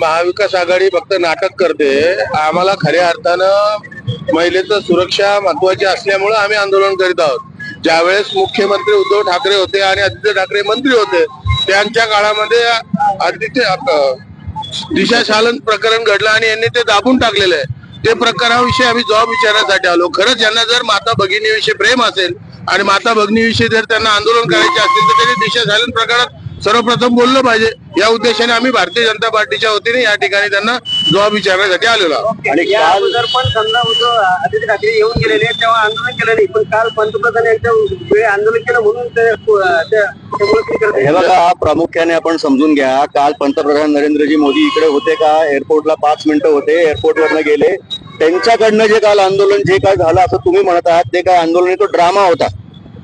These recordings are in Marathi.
महाविकास आघाडी फक्त नाटक करते. आम्हाला खऱ्या अर्थानं महिलेचं सुरक्षा महत्वाची असल्यामुळे आम्ही आंदोलन करीत आहोत. ज्यावेळेस मुख्यमंत्री उद्धव ठाकरे होते आणि आदित्य ठाकरे मंत्री होते त्यांच्या काळामध्ये आदित्य अ, दिशा शालन प्रकरण घडलं आणि यांनी ते दाबून टाकलेलं आहे. ते प्रकाराविषयी आम्ही जॉब विचारण्यासाठी आलो. खरंच यांना जर माता भगिनीविषयी प्रेम असेल आणि माता भगिनीविषयी जर त्यांना आंदोलन करायचे असेल तर त्यांनी दिशा शालन प्रकरणात सर्वप्रथम बोललं पाहिजे. या उद्देशाने आम्ही भारतीय जनता पार्टीच्या वतीने या ठिकाणी त्यांना जबाब विचारण्यासाठी आलेलो आहोत. आणि काल अगोदर पण समजा आदित्य ठाकरे येऊन गेलेले तेव्हा आंदोलन केलं नाही पण काल पंतप्रधान यांच्या वेळी आंदोलन केलं म्हणून हे. बघा प्रामुख्याने आपण समजून घ्या काल पंतप्रधान नरेंद्रजी मोदी इकडे होते का? एअरपोर्टला पाच मिनिटं होते एअरपोर्ट वरनं गेले. त्यांच्याकडनं जे काल आंदोलन जे काय झालं असं तुम्ही म्हणत आहात ते काय आंदोलन तो ड्रामा होता.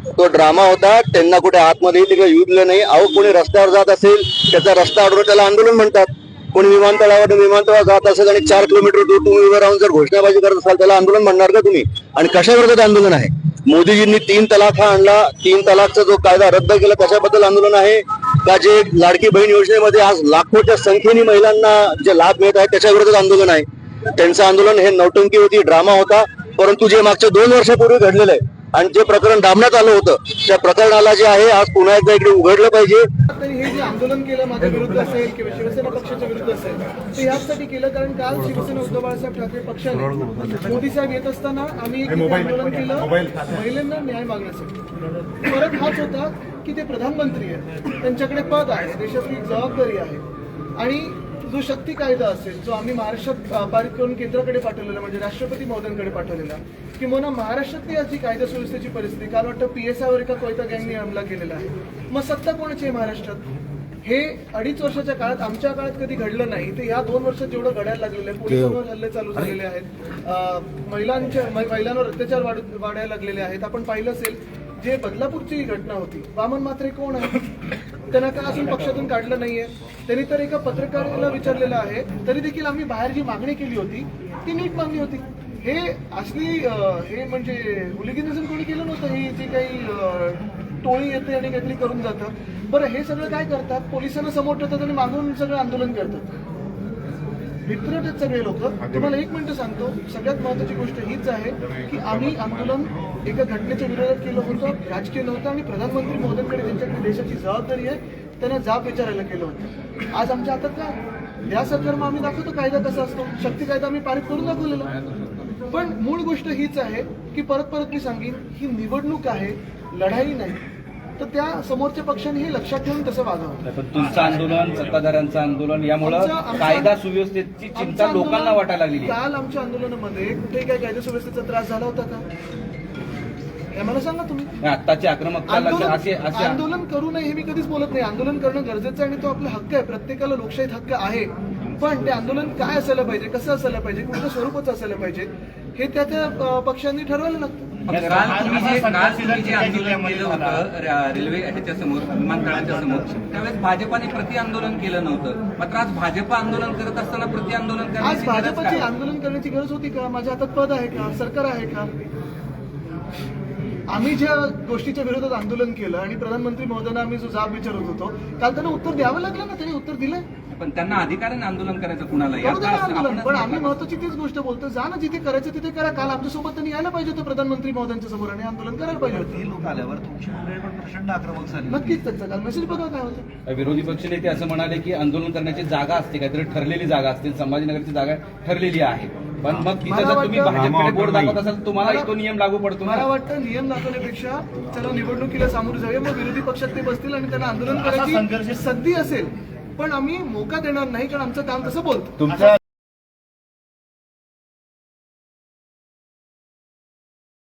तो ड्रामा होता त्यांना कुठे आतमध्ये तिकडे युद्धलं नाही अहो कोणी रस्त्यावर जात असेल त्याचा रस्ता अडवून त्याला आंदोलन म्हणतात. कोणी विमानतळावर विमानतळावर जात असेल आणि चार किलोमीटर दूर तुम्ही उभं राहून जर घोषणाबाजी करत असाल त्याला आंदोलन म्हणणार का तुम्ही? आणि कशाविरोधात आंदोलन आहे? मोदीजींनी तीन तलाक हा आणला. तीन तलाकचा जो कायदा रद्द केला त्याच्याबद्दल आंदोलन आहे. का जे लाडकी बहीण योजनेमध्ये आज लाखोच्या संख्येने महिलांना जे लाभ मिळत आहे त्याच्याविरोधात आंदोलन आहे. त्यांचं आंदोलन हे नौटंकी होती ड्रामा होता. परंतु जे मागच्या दोन वर्षापूर्वी घडलेलं आहे आणि जे प्रकरण दाबण्यात आलं होतं त्या प्रकरणाला जे आहे आज पुन्हा एकदा इकडे उघडलं पाहिजे. तरी हे जे आंदोलन केलं माझ्या विरुद्ध असेल किंवा शिवसेना पक्षाच्या विरुद्ध असेल ते याचसाठी केलं कारण काल शिवसेना उद्धव बाळासाहेब ठाकरे पक्षाने मोदी साहेब येत असताना आम्ही आंदोलन केलं महिलांना न्याय मागण्यासाठी. परत हाच होता की ते प्रधानमंत्री आहेत त्यांच्याकडे पद आहे देशातली जबाबदारी आहे. आणि जो शक्ती कायदा असेल जो आम्ही महाराष्ट्रात पारित करून केंद्राकडे पाठवलेला म्हणजे राष्ट्रपती महोदयांकडे पाठवलेला किंवा महाराष्ट्रातली आज जी कायदा सुव्यवस्थेची परिस्थिती काल वाटतं पीएसआय वर एका कोयता गँगने हमला केलेला आहे. मग सत्ता कोणाची आहे महाराष्ट्रात? हे अडीच वर्षाच्या काळात आमच्या काळात कधी घडलं नाही. ते या दोन वर्षात जेवढं घडायला लागलेलं आहे पोलिसांवर हल्ले चालू झालेले आहेत. महिलांच्या महिलांवर अत्याचार वाढ वाढायला लागलेले आहेत. आपण पाहिलं असेल जे बदलापूरची ही घटना होती वामन मात्रे कोण आहे त्यांना का अजून पक्षातून काढलं नाहीये? त्यांनी तर एका पत्रकाराला विचारलेलं आहे तरी देखील आम्ही बाहेर जी मागणी केली होती ती नीट मागणी होती. हे असली हे म्हणजे हुलिगिनिझम कोणी केलं नव्हतं? ही जी काही टोळी येते आणि काहीतरी करून जातं. बरं हे सगळं काय करतात? पोलिसांना समोर ठेवतात आणि मागून सगळं आंदोलन करतात. वित्रट आहेत सगळे लोक तुम्हाला एक मिनिट सांगतो. सगळ्यात महत्वाची गोष्ट हीच आहे की आम्ही आंदोलन एका घटनेच्या विरोधात केलं होतं राजकीय नव्हतं आणि प्रधानमंत्री मोदींकडे ज्यांच्याकडे देशाची जबाबदारी आहे त्यांना जाब विचारायला केलं होतं. आज आमच्या हातात काय या सरकार मग आम्ही दाखवतो कायदा कसा असतो. शक्ती कायदा आम्ही पारित करून दाखवलेला. पण मूळ गोष्ट हीच आहे की परत परत मी सांगेन ही निवडणूक आहे लढाई नाही. तर त्या समोरच्या पक्षाने हे लक्षात ठेवून तसं वागावं. पण तुमचं आंदोलन सत्ताधाऱ्यांचं आंदोलन यामुळं आमचं- आमचं- कायदा सुव्यवस्थेची चिंता आमचं लोकांना आंदोलन- वाटायला लागलेली आहे. काल आमच्या आंदोलनामध्ये कुठेही काय कायदा सुव्यवस्थेचा त्रास झाला होता का? हे मला सांगा तुम्ही. आणि आत्ताची आक्रमकता लक्ष- आंदोलन असे असे आंदोलन करू नये हे मी कधीच बोलत नाही. आंदोलन करणं गरजेचं आहे आणि तो आपला हक्क आहे. प्रत्येकाला लोकशाहीत हक्क आहे. पण ते आंदोलन काय असायला पाहिजे कसं असायला पाहिजे कोणत्या स्वरूपाचं असायला पाहिजे हे त्या त्या अं, पक्षांनी ठरवायला लागतं. काल तुम्ही जे काल तुम्ही जे आंदोलन केलं होतं. रेल्वे ह्याच्या समोर विमानतळाच्या समोर त्यावेळेस भाजपाने प्रति आंदोलन केलं नव्हतं. मात्र आज भाजप आंदोलन करत असताना प्रति आंदोलन आज भाजपची? आंदोलन करण्याची गरज होती का? माझ्या हातात पद आहे का? सरकार आहे का? आम्ही ज्या गोष्टीच्या विरोधात आंदोलन केलं आणि प्रधानमंत्री महोदयांना आम्ही जो जाब विचारत होतो काल त्यांना उत्तर द्यावं लागलं ना? त्यांनी उत्तर दिलंय पण त्यांना अधिकार आहे ना आंदोलन करायचं कुणाला? पण आम्ही महत्वाची तीच गोष्ट बोलतो जा ना जिथे करायचं तिथे करा. काल आमच्यासोबत त्यांनी यायला पाहिजे होतं प्रधानमंत्री महोदयांच्या समोर आणि आंदोलन करायला पाहिजे होतं. लोक आल्यावर प्रचंड आक्रमक झाली नक्कीच त्याचा. काल मेसेज बघा काय होतं. विरोधी पक्षनेते असं म्हणाले की आंदोलन करण्याची जागा असते काहीतरी ठरलेली जागा असते संभाजीनगरची जागा ठरलेली आहे. पण मग तिथं मला जर तुम्ही वाटतं- भाजपकडे बोर्ड दाखवत असाल तुम्हाला तो नियम लागू पडतो मला वाटतं नियम दाखवण्यापेक्षा चला निवडणुकीला सामोरे जाऊया मग विरोधी पक्षात ते बसतील आणि त्यांना आंदोलन करायची संधी असेल. पण आम्ही मोका देणार नाही कारण आमचं काम तसं बोलतो. तुमचा